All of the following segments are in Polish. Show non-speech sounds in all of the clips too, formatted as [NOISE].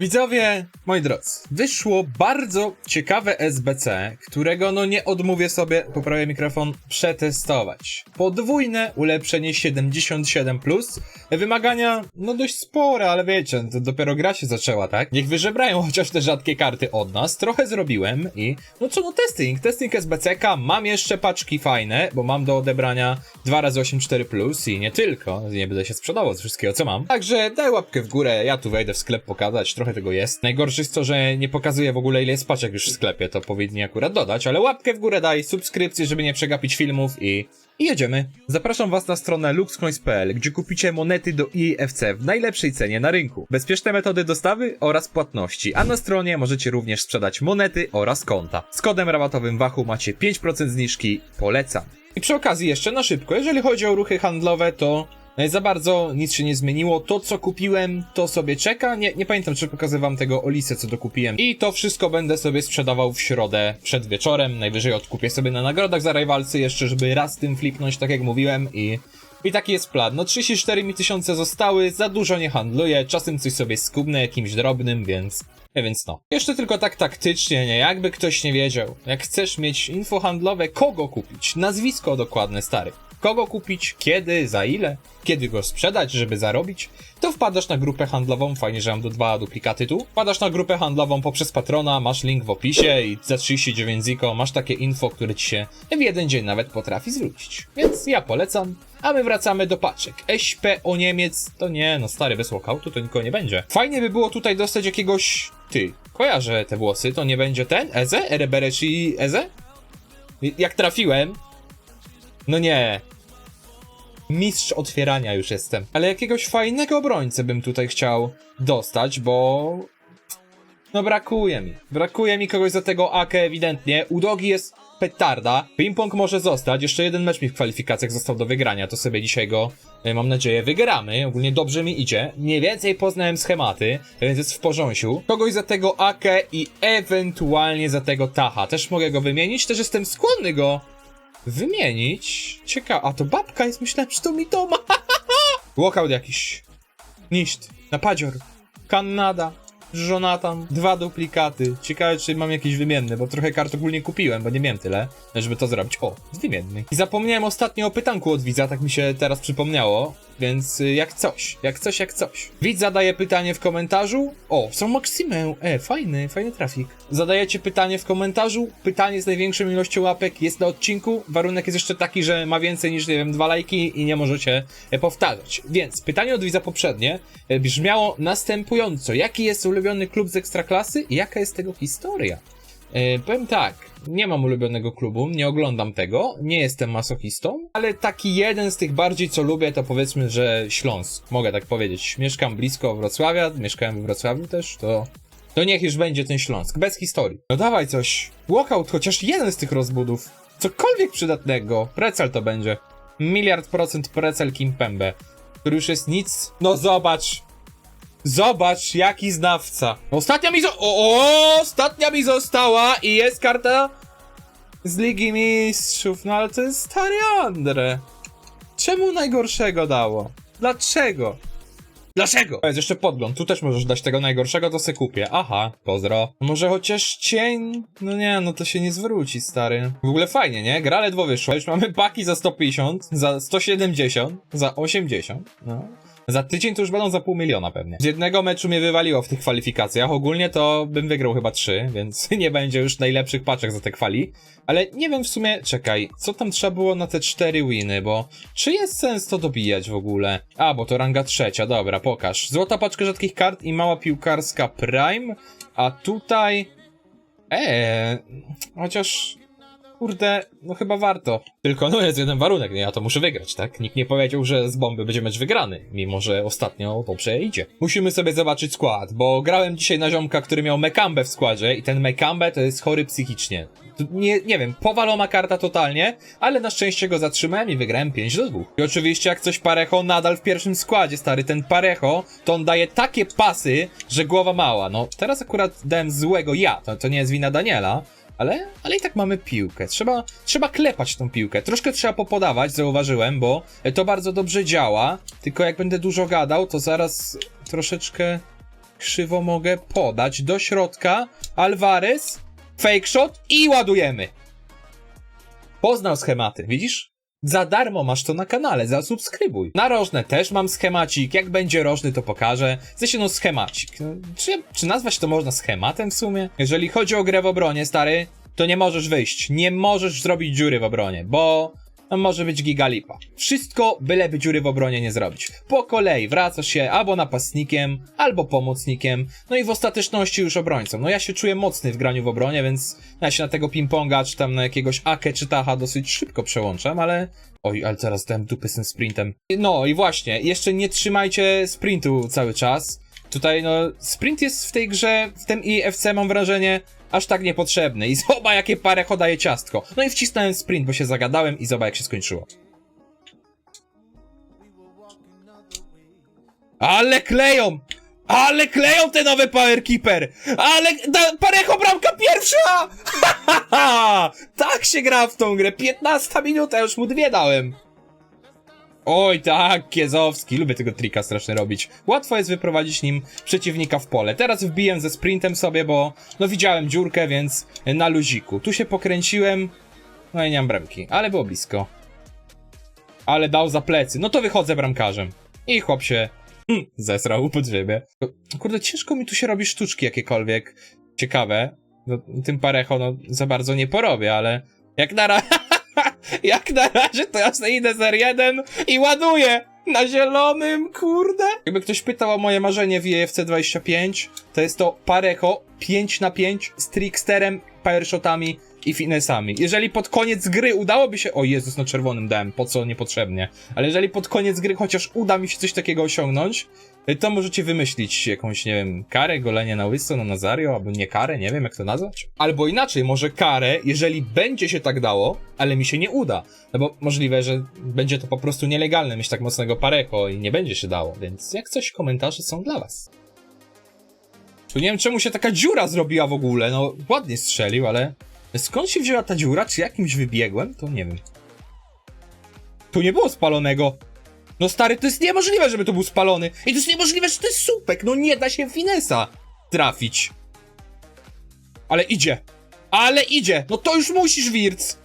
Widzowie, moi drodzy, wyszło bardzo ciekawe SBC, którego no nie odmówię sobie, poprawię mikrofon, przetestować. Podwójne ulepszenie 77+, wymagania no dość spore, ale wiecie, to dopiero gra się zaczęła, tak? Niech wyżebrają [LAUGHS] chociaż te rzadkie karty od nas, trochę zrobiłem i no co no testing, testing SBCK, mam jeszcze paczki fajne, bo mam do odebrania 2x84+, i nie tylko, nie będę się sprzedawał z wszystkiego co mam. Także daj łapkę w górę, ja tu wejdę w sklep pokazać, trochę tego jest. Najgorsze jest to, że nie pokazuje w ogóle ile jest paczek już w sklepie, to powinni akurat dodać, ale łapkę w górę daj, subskrypcję, żeby nie przegapić filmów i... I jedziemy. Zapraszam Was na stronę luxcoins.pl, gdzie kupicie monety do EFC w najlepszej cenie na rynku. Bezpieczne metody dostawy oraz płatności, a na stronie możecie również sprzedać monety oraz konta. Z kodem rabatowym Wachu macie 5% zniżki, polecam. I przy okazji jeszcze na szybko, jeżeli chodzi o ruchy handlowe, to no za bardzo nic się nie zmieniło. To, co kupiłem, to sobie czeka. Nie, nie pamiętam, czy pokazywałem tego Olisę, co dokupiłem. I to wszystko będę sobie sprzedawał w środę przed wieczorem. Najwyżej odkupię sobie na nagrodach za rywalcy jeszcze, żeby raz tym flipnąć, tak jak mówiłem. I, i taki jest plan. No 34 mi tysiące zostały, za dużo nie handluję. Czasem coś sobie skubnę jakimś drobnym, więc... Ja więc no. Jeszcze tylko tak taktycznie, nie? Jakby ktoś nie wiedział. Jak chcesz mieć info handlowe, kogo kupić? Nazwisko dokładne, stary. Kogo kupić, kiedy, za ile, kiedy go sprzedać, żeby zarobić, to wpadasz na grupę handlową, fajnie, że mam do dwa duplikaty tu, wpadasz na grupę handlową poprzez patrona, masz link w opisie i za 39 ziko masz takie info, które ci się w jeden dzień nawet potrafi zwrócić. Więc ja polecam, a my wracamy do paczek. SP o Niemiec, to nie, no stary, bez walkoutu to nikogo nie będzie. Fajnie by było tutaj dostać jakiegoś, ty, kojarzę te włosy, to nie będzie ten, Eze, Ereberechi Eze? Jak trafiłem, no nie. Mistrz otwierania już jestem. Ale jakiegoś fajnego obrońcę bym tutaj chciał dostać, bo... No brakuje mi. Brakuje mi kogoś za tego AK ewidentnie. Udogi jest petarda. Ping-pong może zostać. Jeszcze jeden mecz mi w kwalifikacjach został do wygrania. To sobie dzisiaj go, e, mam nadzieję, wygramy. Ogólnie dobrze mi idzie. Mniej więcej poznałem schematy, więc jest w porządku. Kogoś za tego AK i ewentualnie za tego Taha. Też mogę go wymienić. Też jestem skłonny go wymienić. Ciekawe, a to babka jest, myślałem, że to mi doma. [LAUGHS] Walkout jakiś. Niszt. Napadzior. Kanada. Jonathan. Dwa duplikaty. Ciekawe, czy mam jakieś wymienne, bo trochę kart ogólnie kupiłem, bo nie miałem tyle, żeby to zrobić. O, z wymiennych. I zapomniałem ostatnio o pytanku od widza, tak mi się teraz przypomniało. Więc y, jak coś, jak coś, jak coś. Widz zadaje pytanie w komentarzu. O, są Maksymę. E, fajny, fajny trafik. Zadajecie pytanie w komentarzu. Pytanie z największą ilością łapek jest na odcinku. Warunek jest jeszcze taki, że ma więcej niż, nie wiem, dwa lajki i nie możecie e, powtarzać. Więc pytanie od widza poprzednie e, brzmiało następująco. Jaki jest ulubiony klub z Ekstraklasy i jaka jest tego historia? E, powiem tak, nie mam ulubionego klubu, nie oglądam tego, nie jestem masochistą, ale taki jeden z tych bardziej co lubię to powiedzmy, że Śląsk, mogę tak powiedzieć. Mieszkam blisko Wrocławia, mieszkałem w Wrocławiu też, to... To niech już będzie ten Śląsk, bez historii. No dawaj coś. Walkout, chociaż jeden z tych rozbudów. Cokolwiek przydatnego. Precel to będzie. Miliard procent precel Kimpembe. Który już jest nic. No zobacz. Zobacz, jaki znawca. Ostatnia mi zo- o, ostatnia mi została i jest karta z Ligi Mistrzów. No ale to jest stary Andre. Czemu najgorszego dało? Dlaczego? Dlaczego? Jest jeszcze podgląd. Tu też możesz dać tego najgorszego, to se kupię. Aha, pozdro. Może chociaż cień? No nie, no to się nie zwróci, stary. W ogóle fajnie, nie? Gra ledwo wyszła. Już mamy paki za 150, za 170, za 80. No. Za tydzień to już będą za pół miliona pewnie. Z jednego meczu mnie wywaliło w tych kwalifikacjach. Ogólnie to bym wygrał chyba trzy, więc [LAUGHS] nie będzie już najlepszych paczek za te kwali. Ale nie wiem w sumie, czekaj, co tam trzeba było na te cztery winy, bo czy jest sens to dobijać w ogóle? A, bo to ranga trzecia, dobra, pokaż. Złota paczka rzadkich kart i mała piłkarska Prime, a tutaj... Eee, chociaż kurde, no chyba warto. Tylko no jest jeden warunek, nie? Ja to muszę wygrać, tak? Nikt nie powiedział, że z bomby będzie mecz wygrany, mimo że ostatnio dobrze idzie. Musimy sobie zobaczyć skład, bo grałem dzisiaj na ziomka, który miał Mekambę w składzie i ten Mekambę to jest chory psychicznie. Nie, nie wiem, powalona karta totalnie, ale na szczęście go zatrzymałem i wygrałem 5 do 2. I oczywiście jak coś Parecho nadal w pierwszym składzie, stary, ten Parecho, to on daje takie pasy, że głowa mała. No, teraz akurat dałem złego ja, to, to nie jest wina Daniela, ale, ale i tak mamy piłkę. Trzeba, trzeba klepać tą piłkę. Troszkę trzeba popodawać, zauważyłem, bo to bardzo dobrze działa. Tylko jak będę dużo gadał, to zaraz troszeczkę krzywo mogę podać do środka. Alvarez, fake shot i ładujemy. Poznał schematy, widzisz? Za darmo masz to na kanale, zasubskrybuj. Na rożne też mam schemacik, jak będzie rożny to pokażę. W sensie no schemacik. Czy, czy nazwać to można schematem w sumie? Jeżeli chodzi o grę w obronie, stary, to nie możesz wyjść. Nie możesz zrobić dziury w obronie, bo może być gigalipa. Wszystko, byleby dziury w obronie nie zrobić. Po kolei wracasz się albo napastnikiem, albo pomocnikiem, no i w ostateczności już obrońcą. No ja się czuję mocny w graniu w obronie, więc ja się na tego ping-ponga, czy tam na jakiegoś Ake czy Taha dosyć szybko przełączam, ale... Oj, ale teraz dałem dupy z tym sprintem. No i właśnie, jeszcze nie trzymajcie sprintu cały czas. Tutaj, no, sprint jest w tej grze, w tym IFC mam wrażenie, aż tak niepotrzebny. I zobacz, jakie parę daje ciastko. No i wcisnąłem sprint, bo się zagadałem i zobacz, jak się skończyło. Ale kleją! Ale kleją te nowe Power Keeper! Ale da, Parecho bramka pierwsza! [LAUGHS] tak się gra w tą grę. 15 minuta, już mu dwie dałem. Oj, tak, Kiezowski. Lubię tego trika strasznie robić. Łatwo jest wyprowadzić nim przeciwnika w pole. Teraz wbiłem ze sprintem sobie, bo no widziałem dziurkę, więc na luziku. Tu się pokręciłem. No i nie mam bramki, ale było blisko. Ale dał za plecy. No to wychodzę bramkarzem. I chłop się hmm, zesrał pod siebie. Kurde, ciężko mi tu się robi sztuczki jakiekolwiek ciekawe. No, tym parecho no za bardzo nie porobię, ale jak na razie... [LAUGHS] Jak na razie to ja sobie idę z R1 i ładuję na zielonym, kurde. Jakby ktoś pytał o moje marzenie w EFC 25, to jest to Parecho 5 na 5 z tricksterem, powershotami i finesami. Jeżeli pod koniec gry udałoby się... O Jezus, na czerwonym dałem, po co niepotrzebnie. Ale jeżeli pod koniec gry chociaż uda mi się coś takiego osiągnąć, to możecie wymyślić jakąś, nie wiem, karę, golenie na łyso, na Nazario, albo nie karę, nie wiem jak to nazwać. Albo inaczej, może karę, jeżeli będzie się tak dało, ale mi się nie uda. No bo możliwe, że będzie to po prostu nielegalne mieć tak mocnego parecho i nie będzie się dało, więc jak coś, komentarze są dla was. Tu nie wiem czemu się taka dziura zrobiła w ogóle, no ładnie strzelił, ale skąd się wzięła ta dziura, czy jakimś wybiegłem, to nie wiem. Tu nie było spalonego. No stary, to jest niemożliwe, żeby to był spalony. I to jest niemożliwe, że to jest słupek. No nie da się finesa trafić. Ale idzie. Ale idzie. No to już musisz, Wirc.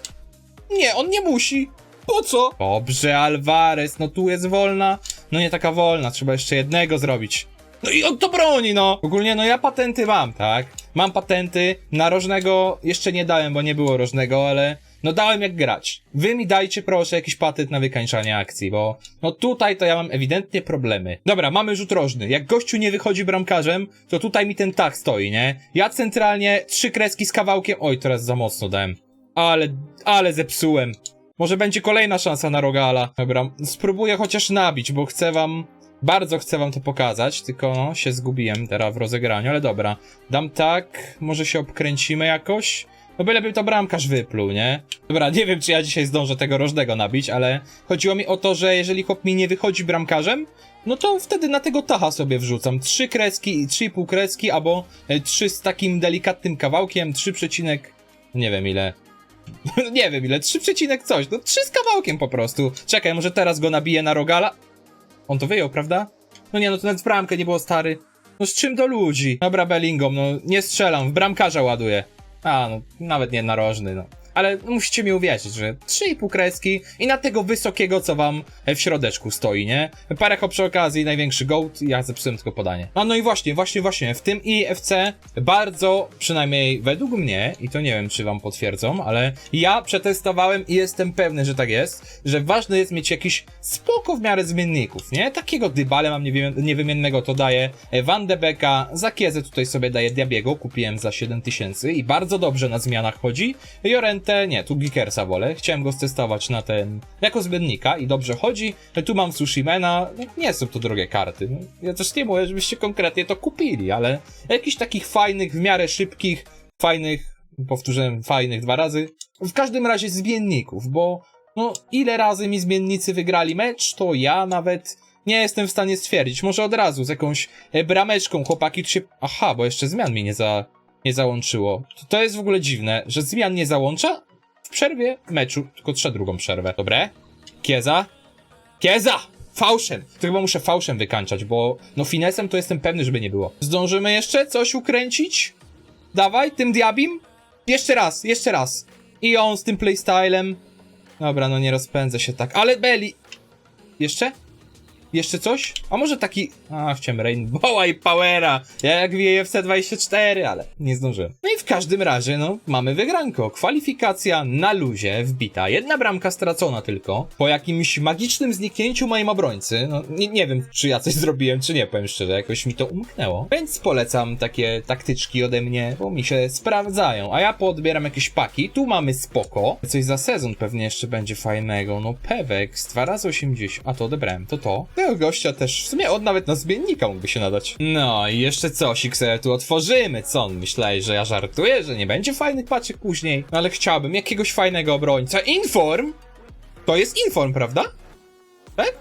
Nie, on nie musi. Po co? Dobrze, Alvarez. No tu jest wolna. No nie taka wolna. Trzeba jeszcze jednego zrobić. No i on to broni, no! Ogólnie, no ja patenty mam, tak? Mam patenty. Na rożnego jeszcze nie dałem, bo nie było rożnego, ale no dałem jak grać. Wy mi dajcie proszę jakiś patent na wykańczanie akcji, bo no tutaj to ja mam ewidentnie problemy. Dobra, mamy rzut rożny. Jak gościu nie wychodzi bramkarzem, to tutaj mi ten tak stoi, nie? Ja centralnie trzy kreski z kawałkiem... Oj, teraz za mocno dałem. Ale, ale zepsułem. Może będzie kolejna szansa na Rogala. Dobra, spróbuję chociaż nabić, bo chcę wam... Bardzo chcę wam to pokazać, tylko no, się zgubiłem teraz w rozegraniu, ale dobra. Dam tak, może się obkręcimy jakoś. No byleby to bramkarz wypluł, nie? Dobra, nie wiem, czy ja dzisiaj zdążę tego rożnego nabić, ale chodziło mi o to, że jeżeli chłop mi nie wychodzi bramkarzem, no to wtedy na tego tacha sobie wrzucam. Trzy kreski i trzy pół kreski, albo e, trzy z takim delikatnym kawałkiem, trzy przecinek... Nie wiem ile. [LAUGHS] nie wiem ile, trzy przecinek coś, no trzy z kawałkiem po prostu. Czekaj, może teraz go nabiję na rogala? On to wyjął, prawda? No nie, no to nawet w bramkę nie było stary. No z czym do ludzi? Dobra, Bellingham, no nie strzelam, w bramkarza ładuję. A, no nawet nie narożny, no. Ale musicie mi uwierzyć, że 3,5 kreski i na tego wysokiego, co wam w środeczku stoi, nie? Parecho przy okazji, największy gołd, ja zepsułem tylko podanie. A no i właśnie, właśnie, właśnie, w tym IFC bardzo, przynajmniej według mnie, i to nie wiem, czy wam potwierdzą, ale ja przetestowałem i jestem pewny, że tak jest, że ważne jest mieć jakiś spoko w miarę zmienników, nie? Takiego dybale mam niewymiennego, to daje Van de Beka, za Kiezę tutaj sobie daję Diabiego, kupiłem za 7000 i bardzo dobrze na zmianach chodzi. Jorente, nie, tu Gikersa wolę, chciałem go stestować na ten, jako zbędnika i dobrze chodzi. Tu mam Sushimena, no, nie są to drogie karty. No, Ja też nie mówię, żebyście konkretnie to kupili, ale jakichś takich fajnych, w miarę szybkich, fajnych, powtórzyłem fajnych dwa razy, w każdym razie zmienników, bo no ile razy mi zmiennicy wygrali mecz, to ja nawet nie jestem w stanie stwierdzić. Może od razu z jakąś e, brameczką chłopaki tu się... Aha, bo jeszcze zmian mi nie, za... nie załączyło. To, jest w ogóle dziwne, że zmian nie załącza w przerwie meczu, tylko trzeba drugą przerwę. Dobre? Kieza? Kieza! Fałszem. To chyba muszę fałszem wykańczać, bo no finesem to jestem pewny, żeby nie było. Zdążymy jeszcze coś ukręcić? Dawaj, tym diabim? Jeszcze raz, jeszcze raz. I on z tym playstylem. Dobra, no nie rozpędzę się tak. Ale Belly... Jeszcze? Jeszcze coś? A może taki... A, chciałem Rainbowa i Powera, jak w EFC 24, ale nie zdążyłem. No i w każdym razie, no, mamy wygranko. Kwalifikacja na luzie, wbita. Jedna bramka stracona tylko. Po jakimś magicznym zniknięciu mojej obrońcy. No, nie, nie wiem, czy ja coś zrobiłem, czy nie, powiem szczerze, jakoś mi to umknęło. Więc polecam takie taktyczki ode mnie, bo mi się sprawdzają. A ja poodbieram jakieś paki. Tu mamy spoko. Coś za sezon pewnie jeszcze będzie fajnego. No, Pewek z 2 razy 80. A to odebrałem, to to. Tego gościa też, w sumie on nawet na zmiennika mógłby się nadać. No i jeszcze cosik sobie tu otworzymy. Co on myślałeś, że ja żartuję, że nie będzie fajnych paczek później? No ale chciałbym jakiegoś fajnego obrońca. Inform? To jest Inform, prawda? Tak?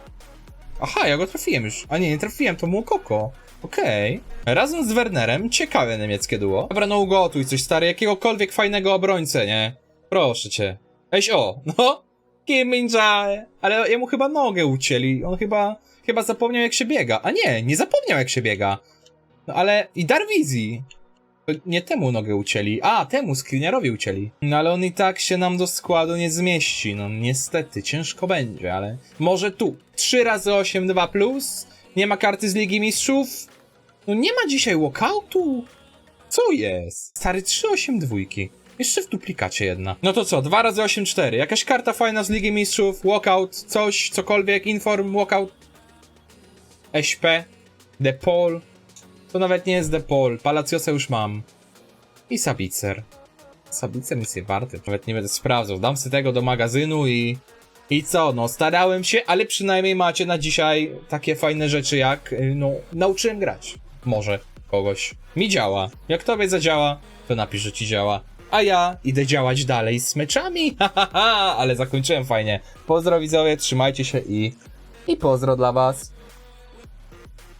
Aha, ja go trafiłem już. A nie, nie trafiłem, to mu Koko. Okej. Razem z Wernerem ciekawe niemieckie duo. Dobra, no ugotuj coś stary, jakiegokolwiek fajnego obrońcę, nie? Proszę cię. Eś o, no. Kim Min-jae. Ale jemu chyba nogę ucięli. On chyba, chyba zapomniał jak się biega. A nie, nie zapomniał jak się biega. No ale i Darwizi. To Nie temu nogę ucięli. A, temu Skriniarowi ucięli. No ale on i tak się nam do składu nie zmieści. No niestety, ciężko będzie, ale może tu. 3 razy 8, 2 plus. Nie ma karty z Ligi Mistrzów. No nie ma dzisiaj walkoutu. Co jest? Stary 3, 8, dwójki. Jeszcze w duplikacie jedna. No to co, 2 razy 8, 4. Jakaś karta fajna z Ligi Mistrzów, walkout, coś, cokolwiek, inform, walkout. SP, The Paul. To nawet nie jest The Paul. Palaciosa już mam. I Sabicer. Sabicer nic nie warty. Nawet nie będę sprawdzał. Dam sobie tego do magazynu i... I co? No, starałem się, ale przynajmniej macie na dzisiaj takie fajne rzeczy jak, y, no, nauczyłem grać. Może kogoś. Mi działa. Jak tobie zadziała, to napisz, że ci działa. A ja idę działać dalej z meczami. [LAUGHS] Ale zakończyłem fajnie. Pozdro widzowie, trzymajcie się i... I pozdro dla was.